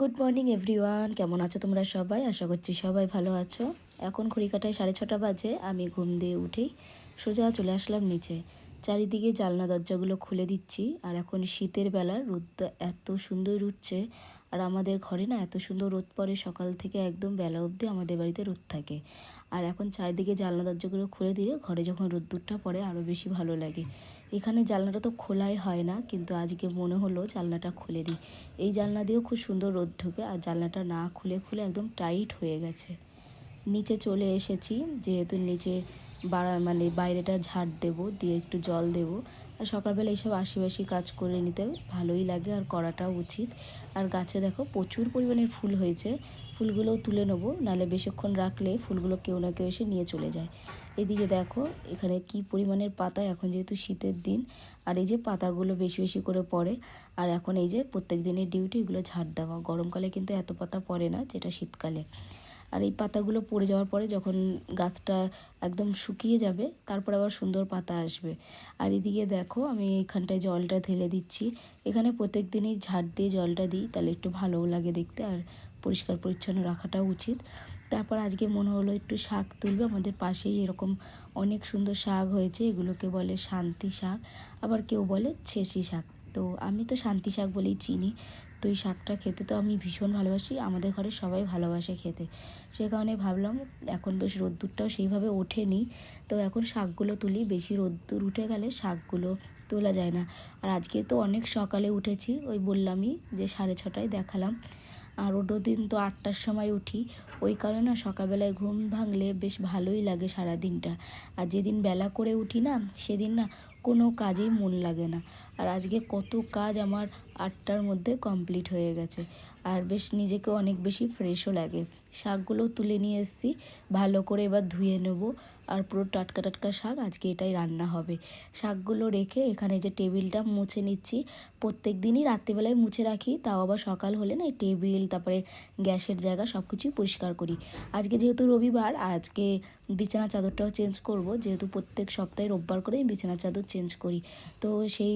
Good morning everyone কেমন আছো তোমরা সবাই? আশা করছি সবাই ভালো আছো। এখন খড়িকাটায় সাড়ে ছটা বাজে। আমি ঘুম দিয়ে উঠেই সোজা চলে আসলাম নিচে। চারিদিকে জানলা দরজাগুলো খুলে দিচ্ছি। আর এখন শীতের বেলা রোদটা এত সুন্দর উঠছে। আর আমাদের ঘরে না এত সুন্দর রোদ পড়ে, সকাল থেকে একদম বেলা অবধি আমাদের বাড়িতে রোদ থাকে। আর এখন চারিদিকে জানলা দরজাগুলো খুলে দিলে ঘরে যখন রোদ্দুরটা পড়ে আরও বেশি ভালো লাগে। এখানে জানলাটা তো খোলাই হয় না, কিন্তু আজকে মনে হলো জানলাটা খুলে দিই। এই জানলা দিয়েও খুব সুন্দর রোদ ঢোকে, আর জানলাটা না খুলে খুলে একদম টাইট হয়ে গেছে। নিচে চলে এসেছি, যেহেতু নিচে বাড়া মানে বাইরেটা ঝাড় দেবো, দিয়ে একটু জল দেবো। আর সকালবেলা এইসব আশিবাসি কাজ করে নিতে ভালোই লাগে আর করাটাও উচিত। আর গাছে দেখো প্রচুর পরিমাণে ফুল হয়েছে। ফুলগুলোও তুলে নেব, নাহলে বেশিক্ষণ রাখলে ফুলগুলো কেউ না কেউ এসে নিয়ে চলে যায়। এদিকে দেখো এখানে কি পরিমাণের পাতা, এখন যেহেতু শীতের দিন, আর এই যে পাতাগুলো বেশি বেশি করে পড়ে, আর এখন এই যে প্রত্যেক দিনের ডিউটি এগুলো ঝাড় দেওয়া। গরমকালে কিন্তু এত পাতা পড়ে না, যেটা শীতকালে। আর এই পাতাগুলো পড়ে যাওয়ার পরে যখন গাছটা একদম শুকিয়ে যাবে, তারপর আবার সুন্দর পাতা আসবে। আর এদিকে দেখো, আমি এখানটায় জলটা ঢেলে দিচ্ছি। এখানে প্রত্যেক দিনই ঝাড় দিয়ে জলটা দিই, তাহলে একটু ভালোও লাগে দেখতে আর পরিষ্কার পরিচ্ছন্ন রাখাটাও উচিত। তারপর আজকে মনে হলো একটু শাক তুলবে, আমাদের পাশেই এরকম অনেক সুন্দর শাক হয়েছে, এগুলোকে বলে শান্তি শাক, আবার কেউ বলে ছেঁচি শাক। তো আমি তো শান্তি শাক বলেই চিনি। তো এই শাকটা খেতে তো আমি ভীষণ ভালোবাসি, আমাদের ঘরে সবাই ভালোবাসে খেতে। সে কারণে ভাবলাম এখন বেশ রোদ্দুরটাও সেইভাবে ওঠেনি। তো এখন শাকগুলো তুলি, বেশি রোদ্দুর উঠে গেলে শাকগুলো তোলা যায় না। আর আজকে তো অনেক সকালে উঠেছি, ওই বললামই যে সাড়ে ছটায় দেখালাম। আর ওটো দিন তো আটটার সময় উঠি, ওই কারণে সকালবেলায় ঘুম ভাঙলে বেশ ভালোই লাগে সারা দিনটা আর যেদিন বেলা করে উঠি না, সেদিন না কোনো কাজেই মন লাগে না। আর আজকে কত কাজ আমার আটটার মধ্যে কমপ্লিট হয়ে গেছে। আর বেশ নিজেকে অনেক বেশি ফ্রেশও লাগে। শাকগুলো তুলে নিয়ে এসেছি। ভালো করে এবার ধুয়ে নেব। আর পুরো টাটকা টাটকা শাক আজকে এটাই রান্না হবে। শাকগুলো রেখে এখানে যে টেবিলটা মুছে নিচ্ছি প্রত্যেক দিনই রাত্রিবেলায় মুছে রাখি, তাও আবার সকাল হলে না টেবিল, তারপরে গ্যাসের জায়গা সব কিছুই পরিষ্কার করি। আজকে যেহেতু রবিবার, আর আজকে বিছানা চাদরটাও চেঞ্জ করব, যেহেতু প্রত্যেক সপ্তাহে রোববার করেই বিছানা চাদর চেঞ্জ করি। তো সেই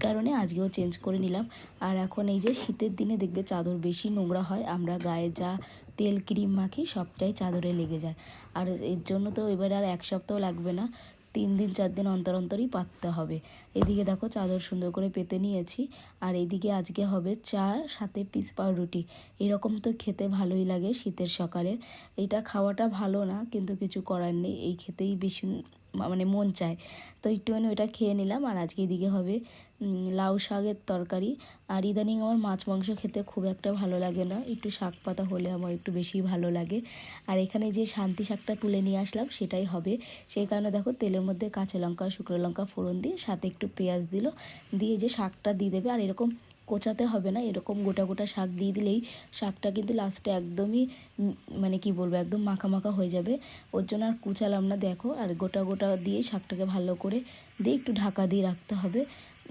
কারণে আজকেও চেঞ্জ করে নিলাম। আর এখন এই যে শীতের দিনে দেখবে চাদর বেশি নোংরা হয়, আমরা গায়ে যা তেল ক্রিম মাখি সবটাই চাদরে লেগে যায়। আর এর জন্য তো এবারে আর এক সপ্তাহ লাগবে না, তিন দিন, চার দিন অন্তর অন্তরই পাততে হবে। এদিকে দেখো চাদর সুন্দর করে পেতে নিয়েছি, আর এদিকে আজকে হবে চা, সাথে পিস পাউরুটি। এরকম তো খেতে ভালোই লাগে শীতের সকালে। এটা খাওয়াটা ভালো না, কিন্তু কিছু করার নেই। এই খেতেই বেশি মানে মন চায়। তো একটু একটুখানি ওটা খেয়ে নিলাম আর আজকে এদিকে হবে লাউ শাকের তরকারি। আর ইদানিং আমার মাছ মাংস খেতে খুব একটা ভালো লাগে না। একটু শাক পাতা হলে আমার একটু বেশি ভালো লাগে। আর এখানে যে শান্তি শাকটা তুলে নিয়ে আসলাম সেটাই হবে। সেই কারণে দেখো তেলের মধ্যে কাঁচা লঙ্কা, শুকনো লঙ্কা ফোড়ন দিয়ে, সাথে একটু পেঁয়াজ দিল। দিয়ে যে শাকটা দিয়ে দেবে আর এরকম কোচাতে হবে না, এরকম গোটা গোটা শাক দিয়ে দিলেই শাকটা কিন্তু লাস্টে একদমই মানে কি বলব, একদম মাখা মাখা হয়ে যাবে। ওর জন্য আর কুচালাম না, দেখো, আর গোটা গোটা দিয়ে শাকটাকে ভালো করে দিয়ে একটু ঢাকা দিয়ে রাখতে হবে।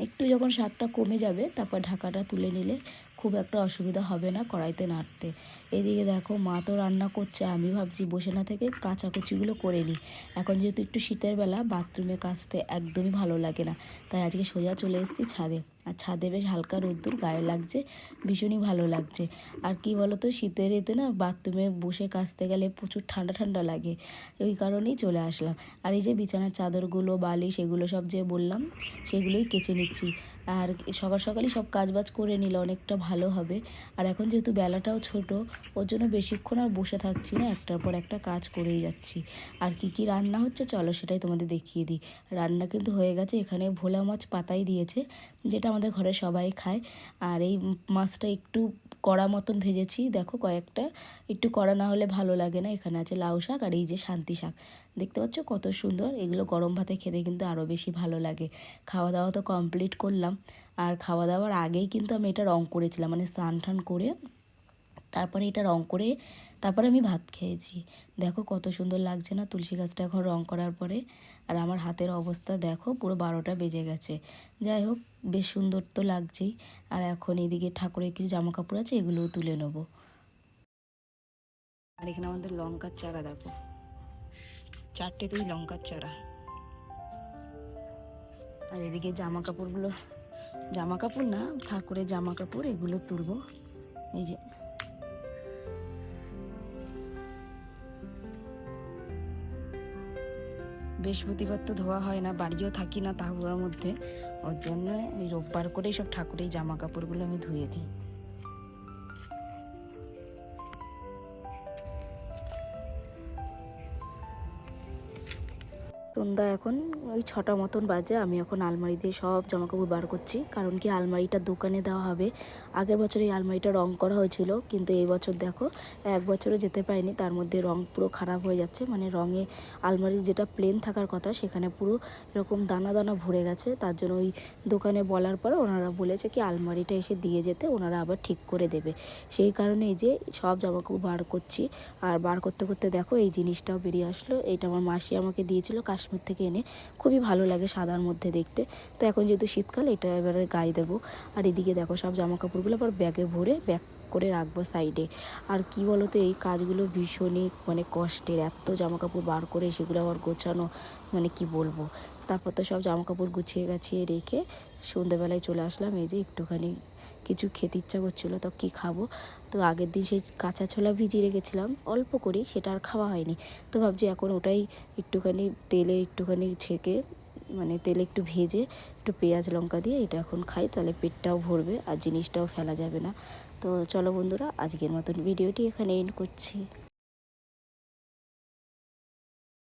একটু যখন শাকটা কমে যাবে, তারপর ঢাকাটা তুলে নিলে খুব একটা অসুবিধা হবে না কড়াইতে নাড়তে। এদিকে দেখো মা তো রান্না করছে, আমি ভাবছি বসে না থেকে কাচাকুচিগুলো করে নিই। এখন যেহেতু একটু শীতের বেলা, বাথরুমে কাচতে একদমই ভালো লাগে না। তাই আজকে সোজা চলে এসেছি ছাদে। আর ছাদে বেশ হালকা রোদ্দুর, গায়ে লাগছে, ভীষণই ভালো লাগছে। আর কি বলো তো শীতের এতে না বাথরুমে বসে কাচতে গেলে প্রচুর ঠান্ডা ঠান্ডা লাগে। ওই কারণেই চলে আসলাম। আর এই যে বিছানার চাদরগুলো, বালিশ, এগুলো সব যে বললাম, সেগুলোই কেচে নিচ্ছি। আর সকাল সকালই সব কাজ বাজ করে নিলে অনেকটা ভালো হবে। আর এখন যেহেতু বেলাটাও ছোট, ওর জন্য বেশিক্ষণ আর বসে থাকছি না, একটার পর একটা কাজ করেই যাচ্ছি। আর কি কি রান্না হচ্ছে চলো সেটাই তোমাদের দেখিয়ে দিই। রান্না কিন্তু হয়ে গেছে, এখানে ভোলা মাছ পাতাই দিয়েছে। যেটা আমাদের ঘরে সবাই খায়। আর এই মাছটা একটু কড়া মতন ভেজেছি। দেখো কয়েকটা। একটু কড়া না হলে ভালো লাগে না। এখানে আছে লাউ শাক আর এই যে শান্তি শাক। দেখতে পাচ্ছ কত সুন্দর? এগুলো গরম ভাতে খেতে কিন্তু আরও বেশি ভালো লাগে। খাওয়া দাওয়া তো কমপ্লিট করলাম। আর খাওয়া দাওয়ার আগেই কিন্তু আমি এটা রং করেছিলাম। মানে স্নান টান করে, তারপরে এটা রং করে তারপরে আমি ভাত খেয়েছি। দেখো কত সুন্দর লাগছে না তুলসী গাছটা এখন রং করার পরে। আর আমার হাতের অবস্থা দেখো পুরো বারোটা বেজে গেছে। যাই হোক, বেশ সুন্দর তো লাগছেই। আর এখন এদিকে ঠাকুরের কিছু জামা কাপড় আছে, এগুলোও তুলে নেব। আর এখানে আমাদের লঙ্কার চারা দেখো। চারটে চারটেতেই লঙ্কার চারা। আর এদিকে জামা কাপড়গুলো জামা কাপড় না, ঠাকুরের জামা কাপড় এগুলো তুলবো। এই যে বৃহস্পতিবার তো ধোয়া হয় না, বাড়িও থাকি না তাহুয়ার মধ্যে। ওর জন্য রোববার করেই সব ঠাকুরের জামা কাপড়গুলো আমি ধুয়ে দিই। সন্ধ্যা এখন ওই ছটা মতন বাজে, আমি এখন আলমারি দিয়ে সব জামাকাপড় বার করছি। কারণ কি আলমারিটা দোকানে দেওয়া হবে। আগের বছর এই আলমারিটা রং করা হয়েছিল, কিন্তু এই বছর দেখো, এক বছরও যেতে পারিনি। তার মধ্যে রং পুরো খারাপ হয়ে যাচ্ছে। মানে রঙে আলমারির যেটা প্লেন থাকার কথা, সেখানে পুরো এরকম দানা দানা ভরে গেছে। তার জন্য ওই দোকানে বলার পর ওনারা বলেছে কি, আলমারিটা এসে দিয়ে যেতে, ওনারা আবার ঠিক করে দেবে। সেই কারণে এই যে সব জামাকাপড় বার করছি। আর বার করতে করতে দেখো, এই জিনিসটাও বেরিয়ে আসলো। এটা আমার মাসি আমাকে দিয়েছিল কাশ্মীর থেকে এনে খুবই ভালো লাগে সাদার মধ্যে দেখতে। তো এখন যেহেতু শীতকাল, এটা এবারে গায়ে দেবো। আর এদিকে দেখো সব জামা কাপড়গুলো আবার ব্যাগে ভরে ব্যাগ করে রাখব সাইডে আর কি বলো তো এই কাজগুলো ভীষণই মানে কষ্টের। এত জামা কাপড় বার করে সেগুলো আবার গোছানো মানে কি বলব? তারপর তো সব জামা কাপড় গুছিয়ে গাছিয়ে রেখে সন্ধ্যেবেলায় চলে আসলাম। এই যে একটুখানি কিছু খেতে ইচ্ছা করছিল, তো কী খাব? তো আগের দিন সেই কাঁচা ছোলা ভিজিয়ে রেখেছিলাম, অল্প করেই, সেটা আর খাওয়া হয়নি। তো ভাবছি এখন ওটাই একটুখানি তেলে একটুখানি ছেঁকে মানে তেলে একটু ভেজে, একটু পেঁয়াজ লঙ্কা দিয়ে এটা এখন খাই, তাহলে পেটটাও ভরবে আর জিনিসটাও ফেলা যাবে না। তো চলো বন্ধুরা, আজকের মতন ভিডিওটি এখানে এন্ড করছি।